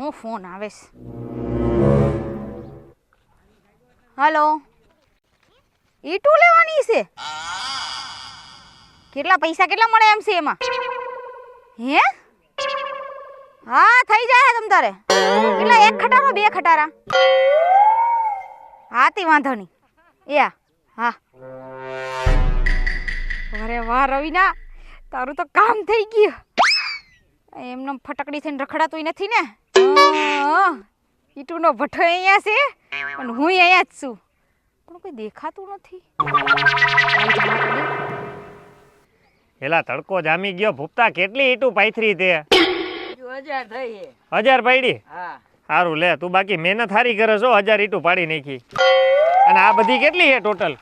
હું, ફોન આવેશ હલો. ઈટું લેવાની છે? કેટલા પૈસા કેટલા મળે એમ છે એમાં? હે? હા, થઈ જાય તમ તારે. કેટલા એક ખટારો, બે ખટારા. હા તે વાંધો નહીં. એ હા. અરે વાહ, રવિના. તારું તો કામ થઈ ગયું. એમને ફટકડી થઈને રખડાતું નથી ને? ઈટુનો ભઠ્ઠો અહીંયા છે અને હું અહીંયા જ છું. પણ કોઈ દેખાતું નથી. એલા તડકો જામી ગયો. ભૂપતા કેટલી ઈટુ પાથરી તે? હજાર થઈ હજાર પાડી? હા. સારું લે તું બાકી મહેનત હારી કરે છો હજાર ઈટું પાડી નાખી. અને આ બધી કેટલી છે ટોટલ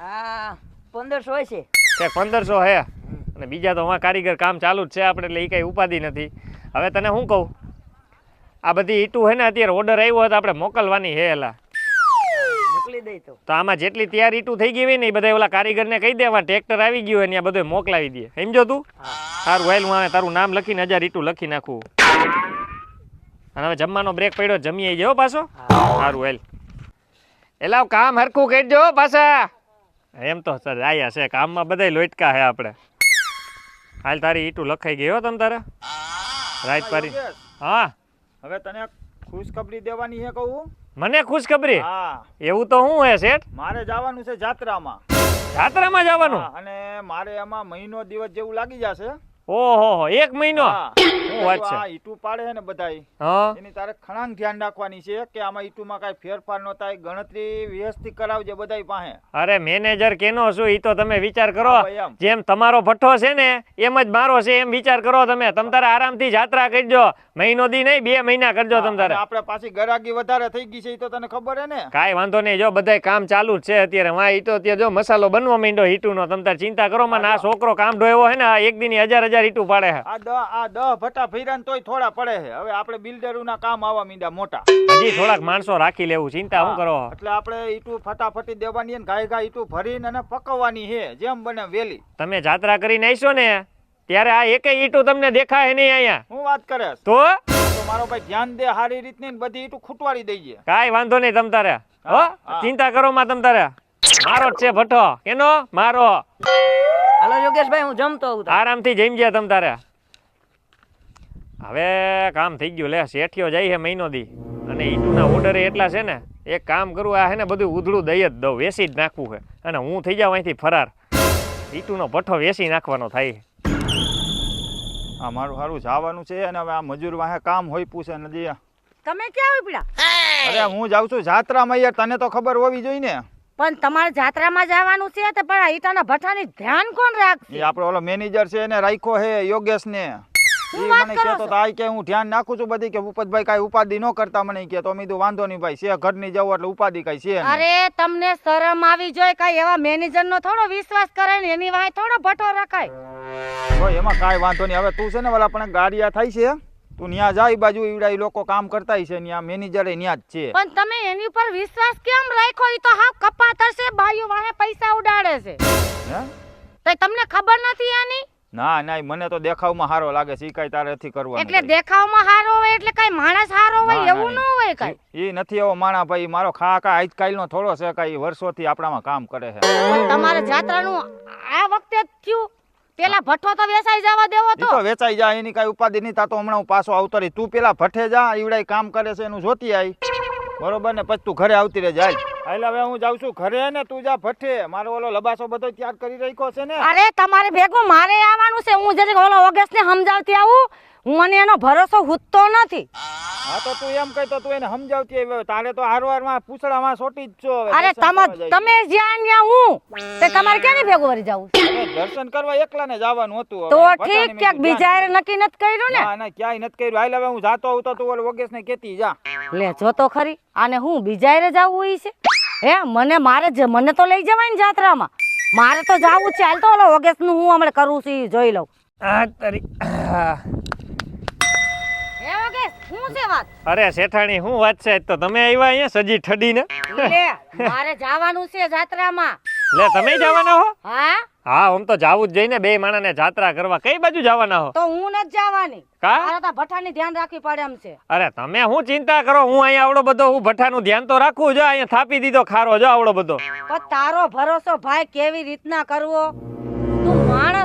આ પંદરસો છે. તે પંદરસો હે? અને બીજા તો અમારા કારીગર કામ ચાલુ જ છે આપણે એટલે એ કાંઈ ઉપાધિ નથી. હવે તને શું કહું? આ બધી ઈટું હે ને અત્યારે ઓર્ડર આવ્યો હોય તો આપણે મોકલવાની હે એલા. તો. આમાં જેટલી તૈયાર ઈટું થઈ ગઈ હોય ને એ બધા ઓલા કારીગરને કહી દેવા ટ્રેક્ટર આવી ગયું હોય ને આ બધું મોકલાવી દે. સમજો તું? સારું વાયલ હું આવે તારું નામ લખીને હજાર ઈટું લખી નાખું. અને હવે જમવાનો બ્રેક પડ્યો જમીએ જવો પાછો? સારું વાયલ એલા કામ હરખું કહી હો પાછા. એમ તો સર આયા છે કામમાં બધા લોટકા હે આપણે. હાલ તારી ઈટું લખાઈ ગઈ હો તમ તારે. રાઈટ પારી. હા. હવે તને ખુશખબરી દેવાની છે કહું? મને ખુશખબરી? હા. એવું તો શું હે શેઠ? મારે જવાનું છે જાત્રામાં. જાત્રામાં જવાનું? અને મારે એમાં મહિનો દિવસ જેવું લાગી જશે. ઓહો એક મહિનો? વાત છે? આ પાડે ને બધાય. એની તારે ખણાંગ ધ્યાન રાખવાની છે કે આમાં ઈટુમાં કાંઈ ફેરફાર ન થાય ગણતરી વ્યવસ્થિત કરાવજે બધાય પાસે. અરે મેનેજર કેનો શું ઈ તો તમે વિચાર કરો. જેમ તમારો ભઠ્ઠો છે ને એમ જ મારો છે એમ વિચાર કરો તમે. તમ તારે આરામથી જાત્રા કરજો. મહિનો દી નહીં બે મહિના કરજો તમ તારે. આપણે પાછી ગરાગી વધારે થઈ ગઈ છે એ તો તને ખબર હે ને? કાઈ વાંધો નહીં જો બધાય કામ ચાલુ જ છે અત્યારે. વાં ઈ તો ત્યાં જો મસાલો બનવા માંડ્યો હીટુનો તમ તારે ચિંતા કરો માં આ છોકરો કામ ઢોયો હે ને આ એક દીની હજાર હજાર ઈટું પાડે છે આ દહ આ દહ ભટ્ટા ફર્યા તોય થોડા પડે છે હવે આપણે બિલ્ડરોના કામ આવવા મીંડ્યા મોટા. હજી થોડાક માણસો રાખી લેવું ચિંતા શું કરો? એટલે આપણે ઈટું ફટાફટી દેવાની ને ગાય ગાય ઈટું ભરીને અને પકવવાની છે જેમ બને વેલી. તમે જાત્રા કરીને આવીશો ને ત્યારે આ એક ઈટું તમને દેખાય નહીં અહીંયા. હું વાત કરે તો? મારો ભાઈ ધ્યાન દે સારી રીતની ને બધી ઈટું ખૂટવાડી દઈએ. કાઈ વાંધો નહીં તમ તારે. હા. ચિંતા કરો માં તમ તારે. મારો જ છે ભઠ્ઠો. કેનો? મારો. હાલો યોગેશભાઈ હું જમતો આવું તાર. આરામથી જમી તમ તારે. હવે કામ થઈ ગયું લે શેઠિયો જાય છે મહિનો દી. અને ઈટુના ઓર્ડર એટલા છે ને એક કામ કરવું આ છે ને બધું ઉધળું દઈ જ દઉં વેસી જ નાખવું છે. અને હું થઈ જાઉં અહીંથી ફરાર. ઈટુનો ભઠ્ઠો વેસી નાખવાનો થાય. આ મારું સારું જવાનું છે અને હવે આ મજૂર વાહે કામ હોય પૂછે નથી તમે ક્યાં આવી પીડા અરે હું જાઉં છું જાત્રામાં યાર તને તો ખબર હોવી જોઈએ ને. પણ તમારે જાત્રામાં જવાનું છે તો પણ ઈટાના ભઠ્ઠાની ધ્યાન કોણ એ રાખશે આપણો ઓલો મેનેજર છે એને રાખ્યો હે યોગેશ ને મને કહેતો તો આ કે હું ધ્યાન નાખું છું બધી કે ઉપતભાઈ કાંઈ ઉપાધિ ન કરતા મને કે તો મીધું વાંધો નહીં ભાઈ છે ઘરની જવું એટલે ઉપાધિ કાંઈ છે અરે તમને શરમ આવી જોઈએ કઈ એવા મેનેજર નો થોડો વિશ્વાસ કરે ને એની વાય થોડો ભટો રખાય. તો એમાં કાઈ વાંધો નહીં. હવે તું છે ને ઓલા પણ ગાડિયા થાય છે તું ન્યા જાય બાજુ ઈવડા ઈ લોકો કામ કરતા છે ન્યા મેનેજર ન્યા જ છે. પણ તમે એની ઉપર વિશ્વાસ કેમ રાખ્યો? ઈ તો હાવ કપાતર છે બાયું વાહે પૈસા ઉડાડે છે. હે? તો તમને ખબર નથી આની? ના ના મને તો દેખાવમાં સારો લાગે છે ઈ કાંઈ તારે નથી કરવાનું. એટલે દેખાવમાં હારો હોય એટલે કઈ માણસ હારો હોય એવું ન હોય કઈ? ઈ નથી એવો માણા ભાઈ મારો ખા આજકાલ નો થોડો છે કાંઈ વર્ષોથી આપણામાં કામ કરે છે. તમારે જાત્રાનું આ વખતે જ થયું. પેલા ભઠ્ઠો તો વેસાઈ જવા દેવો તો તો. વેચાઈ જાય એની કાંઈ ઉપાધિ નહીં તા તો હમણાં હું પાછો આવતો રહી. તું પેલા ભઠ્ઠે જા ઈવડાઈ કામ કરે છે એનું જોતી આઈ બરોબર ને? પછી તું ઘરે આવતી રહે જાય એટલે હવે હું જાઉં છું ઘરે ને તું જા ભઠ્ઠે. મારો ઓલો લબાસો બધો તૈયાર કરી રાખ્યો છે ને. અરે તમારે ભેગું મારે આવવાનું છે. હું જરીક ઓલો ઓગસ્ટ ને સમજાવતી આવું. મને એનો ભરોસો હૂતતો નથી. હા તો તું એમ કહેતો તું એને સમજાવતી આવી. હવે. તારે તો હારવારમાં પૂછડામાં સોટી જ છો. હવે અરે તમે તમે જ્યાં ત્યાં હું તે તમારે ક્યાંની ભેગું વરી જવું દર્શન કરવા એકલાને જવાનું હતું તો ઠીક ક્યાંક કીધું બીજા જાને. નક્કી નથી કર્યું ને? ના ના ક્યાંય નથી કર્યું. હાલ હવે હું જાતો આવતો તો તું ઓલો વગેશ ને કેતી જા. લે જો તો ખરી. આને હું બીજા રે જવું ઈ છે? હે મને મારે જ મને તો લઈ જવાય ને જાત્રામાં. મારે તો જાવું છે. હાલ તો ઓલો ઓગસ્ટનું હું હમણાં કરું છું જોઈ લઉં. આ તારી શું છે વાત? અરે શેઠાણી શું વાત છે? તો તમે આવ્યા અહીંયા સજી ઠડીને? લે મારે જવાનું છે જાત્રામાં. લે તમે જવાના હો? હા? હા હું તો જાવું જ જઈને બે માણાને જાત્રા કરવા. કઈ બાજુ જવાના હો? તો હું નથી જવાની. કા? મારે તો ભઠાની ધ્યાન રાખવી પડે એમ છે. અરે તમે હું ચિંતા કરો? હું અહીંયા આવડો બધો હું ભઠાનું ધ્યાન તો રાખું જો અહીંયા થાપી દીધો ખારો. જો આવડો બધો. પણ તારો ભરોસો ભાઈ કેવી રીતના કરવો?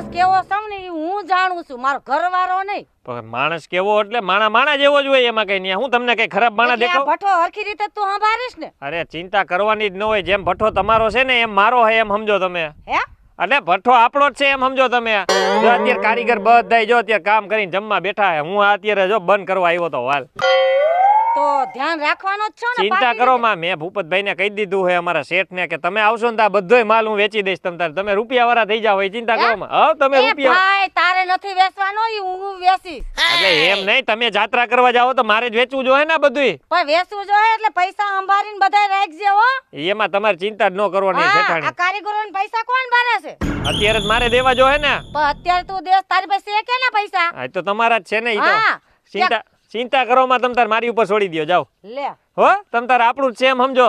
માણસ કેવો સમ ને ઈ હું જાણું છું. મારો ઘરવાળો નહીં. પણ માણસ કેવો એટલે માણા માણા જેવો જ હોય એમાં કઈ નહીં હું તમને કઈ ખરાબ માણા એટલે આ દેખાવ? ભઠ્ઠો હરખી રીતે તું સંભાળીશ ને. અરે ચિંતા કરવાની જ ન હોય. જેમ ભઠ્ઠો તમારો છે ને એમ મારો હોય એમ સમજો તમે. હે? એટલે ભઠ્ઠો આપણો જ છે એમ સમજો તમે. જો અત્યારે કારીગર બધા જો અત્યારે કામ કરીને જમવા બેઠા હે. હું આ અત્યારે જો બંધ કરવા આવ્યો તો હાલ. તો ધ્યાન રાખવાનો જ છો ને ચિંતા કરો માં મેં ભૂપતભાઈ ને કહી દીધું હે અમારા શેઠ ને કે તમે આવશો ને આ બધોય માલ હું વેચી દઈશ તમતાર તમે રૂપિયા વાળા થઈ જાવ ચિંતા કરો માં. હવ તમે રૂપિયા ભાઈ તારે નથી વેચવાનો ઈ હું વેચી એટલે એમ નહીં તમે જાત્રા કરવા જાઓ તો મારે જ વેચવું જોઈએ ને બધુંય. પણ વેચવું જોઈએ એટલે પૈસા સંભાળીને બધાય રાખજે હો. એમાં તમારે ચિંતા જ ન કરવાની શેઠાણી. આ કારીગરોને પૈસા કોણ ભરે છે? અત્યારે જ મારે દેવા જોઈએ ને. પણ અત્યારે તું દેશ તારી પાસે છે કે ને પૈસા? આ તો તમારા જ છે ને ઈ તો. ચિંતા ચિંતા કરો માં તમ તાર મારી ઉપર છોડી દો જાઓ. લે. હો તમ તાર આપણું જ છે એમ સમજો.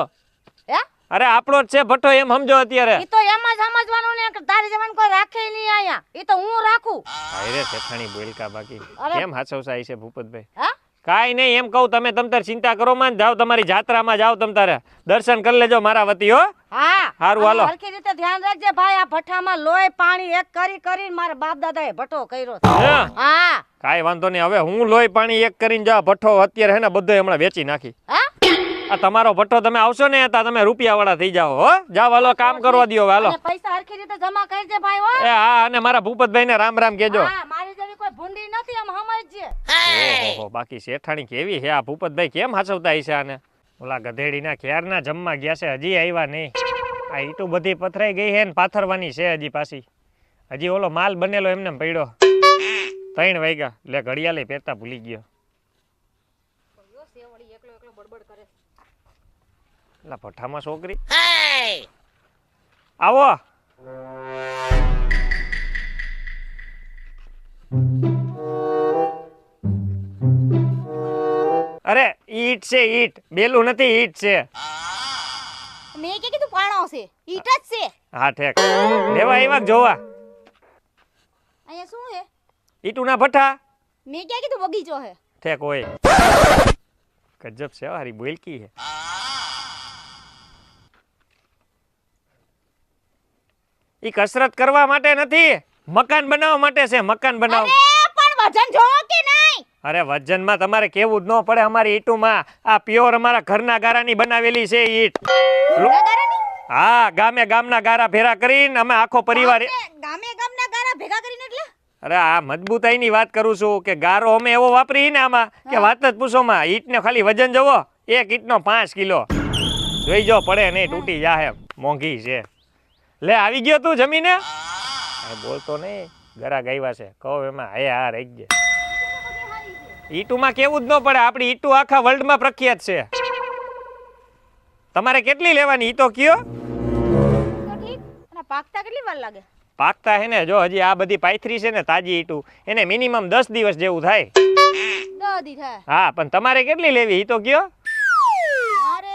હે? અરે આપણો જ છે ભટ્ટો એમ સમજો અત્યારે. ઈ તો એમ જ સમજવાનું ને કે તારી જવાન કોઈ રાખે નહીં આયા ઈ તો હું રાખું. અરે શેઠાણી બોલકા બાકી. કેમ હાચવસાઈ છે ભૂપતભાઈ? હા? કાઈ નહીં એમ કહું તમે તમ તાર ચિંતા કરો માં જાઓ તમારી જાત્રામાં જાઓ તમ તારે. દર્શન કરી લેજો મારા વતી હો. હા હારું, હાલો. હરખી રીતે ધ્યાન રાખજે ભાઈ આ ભઠ્ઠામાં લોહી પાણી એક કરી કરીને મારા બાપ દાદાએ ભઠ્ઠો કર્યો હા? કાંઈ વાંધો નહીં હવે હું લોહી પાણી એક કરીને જા ભઠ્ઠો અત્યારે હે ને બધો હમણાં વેચી નાખી. હા? આ તમારો ભઠ્ઠો તમે આવશો ને તો તમે રૂપિયા વાળા થઈ જાઓ હો. જાવ હાલો કામ કરવા દ્યો હાલો. પૈસા હરખી રીતે જમા કરજે ભાઈ હો. એ હા અને મારા ભૂપતભાઈ ને રામ રામ કેજો હા મારી જેવી કોઈ ભૂંડી નથી આમ સમજજે. ઓહો બાકી શેઠાણી કેવી છે? આ ભૂપતભાઈ કેમ હાચવતા છે આને? ઓલા ગધેડીના ક્યારના જમવા ગયા છે હજી આવ્યા નહીં. આ ઈટુ બધી પથરાઈ ગઈ છે ને પાથરવાની છે હજી પાછી. હજી ઓલો માલ બનેલો એમને પડ્યો ત્રણ વાગ્યા. એટલે ઘડિયાળે પહેરતા ભૂલી ગયો. એટલે ભઠ્ઠામાં છોકરી? આવો. અરે ઈટ છે ઈટ. બેલું નથી ઈટ છે. મેં કે કીધું પાણો છે? ઈટ જ છે. હા ઠેક. લેવા આવ્યા જોવા? અહીંયા શું છે? ઈટુના ભઠ્ઠા? મેં ક્યાં કીધું બગીચો છે? ઠેક હોય. ગજબ છે હો, હારી બોલકી છે. ઈ કસરત કરવા માટે નથી. મકાન બનાવવા માટે છે મકાન બનાવ. અરે પણ વજન જો કે નહીં? અરે વજનમાં તમારે કેવું જ ન પડે અમારી ઈટુમાં. આ પ્યોર અમારા ઘરના ગારાની બનાવેલી છે ઈટ. હા ગામે ગામના ગારા ભેરા કરીને અમે આખો પરિવાર ગામે ગામના ગારા ભેગા કરીને એટલે? અરે આ મજબૂતાઈની વાત કરું છું કે ગારો અમે એવો વાપરી ને આમાં કે વાત જ પૂછો માં ઈટને ખાલી વજન જવો એક ઈટનો પાંચ કિલો. જોઈ જો પડે નહીં તૂટી જાહે. મોંઘી છે. લે આવી ગયો તું જમીને? બોલતો નહીં. ગરા ગાયવા છે. કહો એમાં હે હા રહી ગયા. ઈટુમાં કેવું જ ન પડે. આપણી ઈટુ આખા વર્લ્ડમાં પ્રખ્યાત છે. તમારે કેટલી લેવાની? ઈ તો કયો. પાકતા કેટલી વાર લાગે? પાકતા હે ને જો હજી આ બધી પાયથરી છે ને તાજી ઈટુ એને મિનિમમ દસ દિવસ જેવું થાય. થાય. હા પણ તમારે કેટલી લેવી? ઈ તો કયો મારે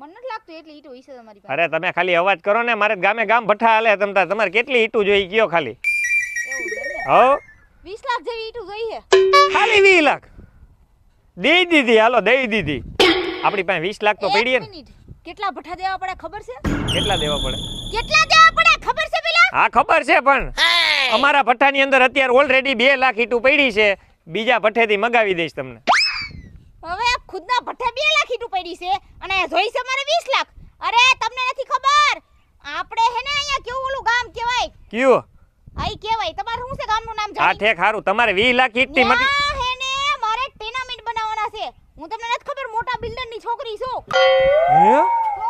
મને નથી લાગતું એટલી ઈટો હશે તમારી પાસે. અરે તમે ખાલી અવાજ કરો ને મારે ગામે ગામ ભઠ્ઠા હાલે તમતા તમારે કેટલી ઈટું જોઈ કયો ખાલી? એવું છે એમ ને? હો? 20 લાખ જેવી ઈટું જોઈએ ખાલી 20 લાખ? દઈ દીધી હાલો દઈ દીધી. આપણી પાસે વીસ લાખ તો પડી પડીએ ને. કેટલા ભઠ્ઠા દેવા પડે ખબર છે? કેટલા દેવા પડે? કેટલા દેવા પડે ખબર છે પેલા? હા ખબર છે પણ અમારા ભઠ્ઠાની અંદર અત્યારે ઓલરેડી બે લાખ ઈટું પડી છે. બીજા ભઠ્ઠેથી મગાવી દઈશ તમને. ખુદના ભઠ્ઠે બે લાખ ઈટું પડી છે અને જોઈ છે મારે વીસ લાખ. અરે તમને નથી ખબર? આપણે હે ને અહીંયા કેવું ઓલું ગામ કહેવાય? કયું? આઈ કહેવાય. તમારું શું છે ગામનું નામ હા જાણી? ઠેક સારું તમારે વી લાખ ઈટની મતલબ હે ને મારે ટેનામેન્ટ બનાવવાના છે. હું તમને નથી ખબર મોટા બિલ્ડરની છોકરી છું. હે? તો?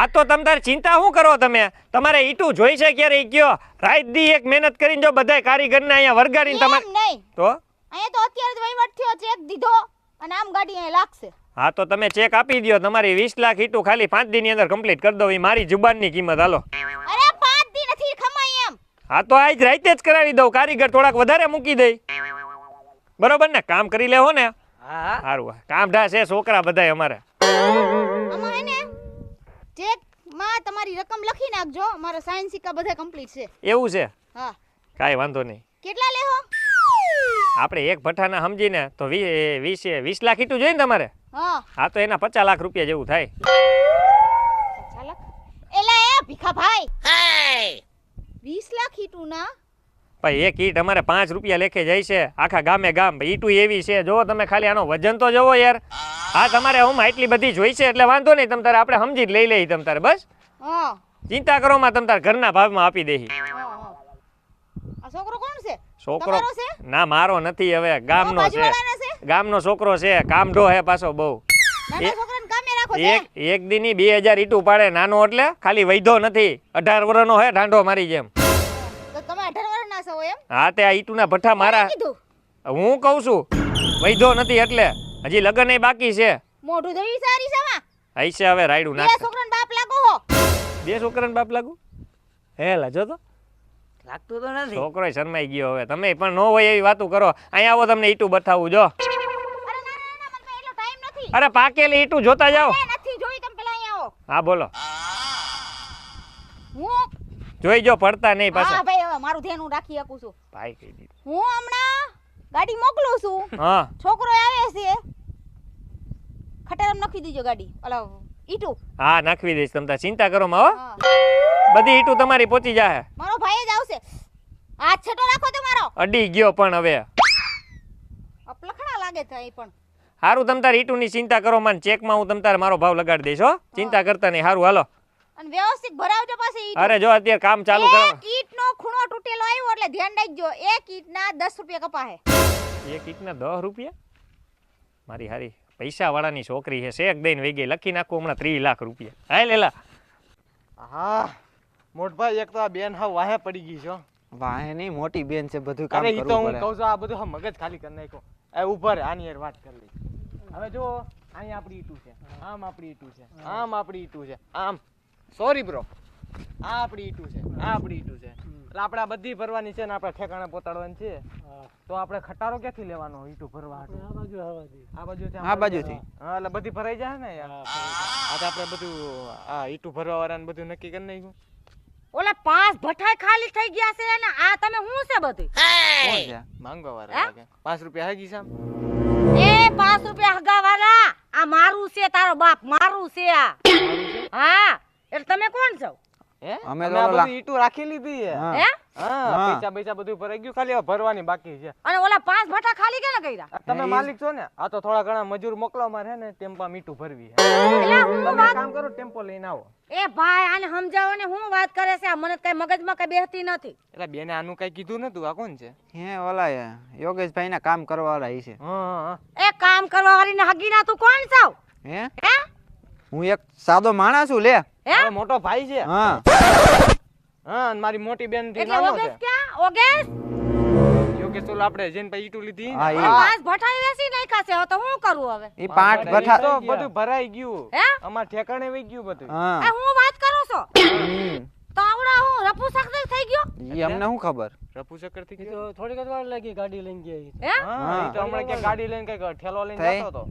આ તો તમ તાર ચિંતા શું કરો તમે? તમારે ઈટું જોઈ છે ક્યારે? કયો રાત દી એક મહેનત કરીને જો બધાય કારીગરને અહીંયા વરગાડીને તમારે નહીં. તો? અહીંયા તો અત્યારે જ વહીવટ થયો ચેક દીધો અને આમ ગાડી અહીંયા લાગશે. હા તો તમે ચેક આપી દો તમારી વીસ લાખ ઈટુ ખાલી પાંચ દિનની અંદર કમ્પ્લીટ કરી દો એ મારી જુબાનની કિંમત હાલો. અરે પાંચ દિન નથી ખમાય એમ. હા તો આજ રાતે જ કરાવી દઉં. કારીગર થોડાક વધારે મૂકી દઈ બરોબર ને? કામ કરી લેવો ને. હા સારું કામ ઢા છે છોકરા બધાય અમારે. ને ચેકમાં તમારી રકમ લખી નાખજો. મારો સાયન્સ સિક્કા બધા કમ્પ્લીટ છે. એવું છે? હા. કાઈ વાંધો નહીં. કેટલા લેહો? આપણે એક ભઠ્ઠાના સમજીને તો વીસ વીસ લાખ ઈટું જોઈએ ને તમારે? હા. તો એના પચાસ લાખ રૂપિયા જેવું થાય. એલા એ ભીખા ભાઈ વીસ લાખ ઈટું ના ભાઈ એક ઈટ અમારે પાંચ રૂપિયા લેખે જાય છે. આખા ગામે ગામ ઈટું એવી છે. જો તમે ખાલી આનો વજન તો જોવો યાર. હા તમારે હું આટલી બધી જોઈ છે એટલે વાંધો નહીં. તમ તારે આપણે સમજી જ લઈ લઈ તમ તારે બસ? ચિંતા કરો માં તમ તારે ઘરના ભાવમાં આપી દેહી હા, હા. આ છોકરો કોણ છે છોકરો ના મારો નથી હવે ગામનો છે. ગામનો છોકરો છે કામઢો હે પાછો બહુ. એક એક દીની બે હજાર ઈટું પાડે નાનો એટલે ખાલી વૈધો નથી. અઢાર વર્ષનો હે ઢાંઢો મારી જેમ. હા તે આ ઈટુના ભઠ્ઠા મારા હું કહું છું વૈધો નથી એટલે. હજી લગ્ન બાકી છે. મોઢું ધોઈ સારી છે હવે રાયડું નાખ બાપ લાગો બે છોકરાને બાપ લાગુ? હે લાજો તો. લાગતું તો નથી. છોકરો શરમાઈ ગયો હવે. તમે પણ નો હોય એવી વાતો કરો. અહીંયા આવો તમને ઈટું બતાવું જો. અરે ના ના ના મને એટલો ટાઈમ નથી. અરે પાકેલી ઈટું જોતા જાઓ. નથી જોઈ તમે પેલા અહીંયા આવો. હા બોલો. હું? જોઈ જો પડતા નહીં હા ભાઈ હવે મારું ધ્યાન હું રાખી શકું છું. ભાઈ કહી દીધું. હું હમણાં ગાડી મોકલું છું. હા. છોકરો આવે છે. ખટારામ નાખી દીજો ગાડી. ઓલા ઈટુ? હા નાખવી દઈશ. તમ તાર ચિંતા કરો માં હો. બધી ઈટું તમારી પહોંચી જાય મારો ભાઈ જ આવશે. હાથ છટો રાખો તમારો. અડી ગયો પણ હવે. અપલખણા લાગે થાય પણ. સારું તમ તાર ઈટુની ચિંતા કરો માન ચેકમાં હું તમ તારે મારો ભાવ લગાડી દઈશ હો. ચિંતા કરતા નહીં. સારું હાલો. અને વ્યવસ્થિત ભરાવજો પાછી ઈટ. અરે જો અત્યારે કામ ચાલુ કરો એક ઈંટનો ખૂણો તૂટેલો આવ્યો એટલે ધ્યાન રાખજો. એક ઈંટના દસ રૂપિયા કપાહે. એક ઈટના દસ રૂપિયા? મારી હારી. પૈસા વાળાની છોકરી છે શેક દઈને વહી ગઈ લખી નાખું હમણાં ત્રીસ લાખ રૂપિયા. હા લેલા. હા મોટભાઈ એક તો આ બેન હા વાહે પડી ગઈ છો વાહે નહીં મોટી બેન છે બધું કામ અરે તો હું કહું છું આ બધું હા મગજ ખાલી કરી નાખ્યો. એ ઊભા રે આની યાર વાત કરી લઈ. હવે જો અહીંયા આપણી ઈટું છે આમ આપણી ઈટું છે આમ આપણી ઈટું છે આમ. સોરી બ્રો આ આપણી ઈટું છે આ આપણી ઈટું છે. એટલે આપણે આ બધી ભરવાની છે ને આપણે ઠેકાણે પોતાડવાની છે. તો આપણે ખટારો ક્યાંથી લેવાનો? ઈટુ ભરવા હાટુ? આ બાજુ આ બાજુથી. હા એટલે બધી ભરાઈ જાય ને યાર. આ તો આપણે બધું આ ઈટુ ભરવા વાળાને બધું નક્કી કરી નાખ્યું. ઓલા પાંચ ભઠાઈ ખાલી થઈ ગયા છે અને આ તમે શું છે બધી? કોણ છે? માંગવા વાળા લાગે. પાંચ રૂપિયા હગી સામ એ પાંચ રૂપિયા હગાવાલા આ મારું છે તારો બાપ મારું છે આ. હા એટલે તમે કોણ છો? અમે અમે તો બધું ઈંટું રાખી લીધી છે. હે. હા? હા. પૈસા પૈસા બધું ભરાઈ ગયું ખાલી ભરવાની બાકી છે. અને ઓલા પાંચ ભઠ્ઠા ખાલી કેને કર્યા? તમે માલિક છો ને આ તો થોડા ઘણા મજૂર મોકલો મારે હે ને ટેમ્પા મીઠું ભરવી છે. એટલે હું તમે કામ કરો ટેમ્પો લઈને આવો. એ ભાઈ આને સમજાવો ને હું વાત કરે છે? આ મને કઈ મગજમાં કઈ બેહતી નથી. એટલે બેને આનું કઈ કીધું નતું આ કોણ છે? હે ઓલા યોગેશભાઈ ના કામ કરવા વાળા છે. હા એ કામ કરવા વાળી ને હગીના તું કોણ છો હે? હે? હું એક સાદો માણસ છું લે. હે? મોટો ભાઈ છે. હા. હા અને મારી મોટી બેનથી નાનો છે. ક્યાં? ઓગેશ? યોગેશ ઓલા આપણે જઈને પછી ઈટું લીધી. હા. ઓલા પાંચ ભઠ્ઠાઈ વેસી નાખ્યા છે. હવે તો હું કરું હવે? ઈ પાંચ ઈ તો બધું ભરાઈ ગયું. હે? અમાર ઠેકાણે વહી ગયું બધું. હા. હું વાત કરો છો. તો આવડા હું રપુ સખત થઈ ગયો? ઈ અમને શું ખબર? રફુ ચક્કરથી ગયો? થોડીક જ વાર લાગી ગાડી લઈને ગયા હા? ઈ તો હમણાં ક્યાંક ગાડી લઈને કંઈક ઠેલો લઈને જતો હતો.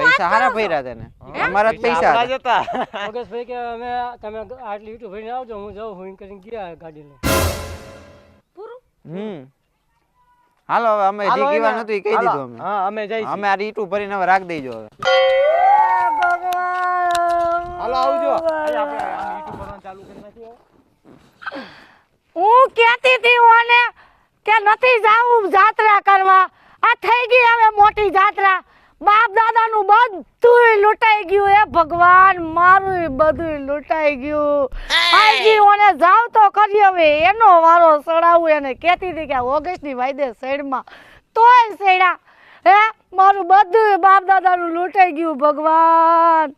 પૈસા હારા ભર્યા તેને. અમારા પૈસા હતા. જ હતા. યોગેશભાઈ કે અમે તમે આટલી ભરીને આવજો હું જાઉં હું કરીને ગયા ગાડી લઈને. પૂરું? હમ. હાલો હવે અમે જે કહી. દીધું અમે. હા અમે જઈશું. અમે આ રીટું ભરીને હવે રાખ દેજો હવે. હાલો આવજો. આપણે આમ ઈંટું ભરવાનું ચાલુ કરી નાખીએ હવે. હું કહેતી હતી ઓને કે નથી જાવું જાત્રા કરવા. આ થઈ ગઈ હવે મોટી જાત્રા. બાપ દાદાનું બધુંય લૂંટાઈ ગયું. એ ભગવાન મારું બધું લૂંટાઈ ગયું. આજી ઓને જાવ તો કરી હવે. એનો વારો સડાવું એને. કહેતી હતી કે ઓગસ્ટ ઓગસ્ટની વાયદે સાઈડમાં તોય સડ્યા હે? મારું બધું બાપ દાદાનું લૂંટાઈ ગયું ભગવાન.